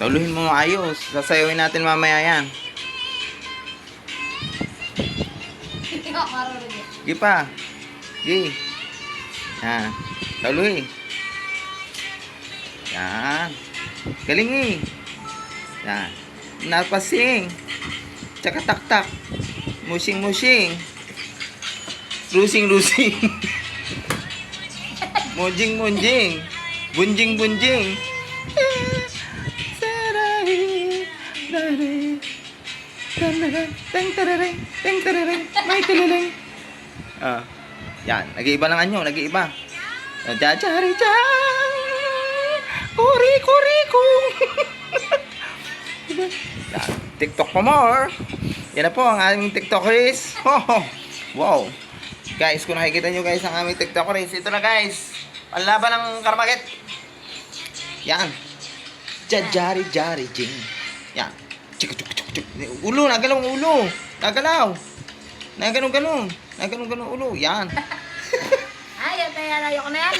Sauluhin mo ayos. Sasayawin natin mamaya yan. Sige pa. Sige. Yan. Sauluhin. Yan. Galing eh. Yan. Napasing. Tsaka tak-tak. Musing-musing. Rusing-rusing. Munjing-munjing. Bunjing-bunjing. Saray. Tanarang, teng tarareng, teng tarareng, may tululeng. Ah. Yan, nag-iiba lang anyo, nag-iiba. Jajari jan. Kuri kuri kung. Yan, TikTok pa more. Yan na po ang aming TikTokers. Oh, wow. Guys, kung nakikita nyo guys ang aming TikTokers, ito na guys. Panlaban ng karmaget. Yan. Jajari jari jing. Yan. Chik chuk chuk chuk. Ulo, nagalaw ang ulo. Nagalaw. Nagalaw ganun. Nagalaw ganun ulo. Yan. Ay, yan na yan. Ayoko na yan.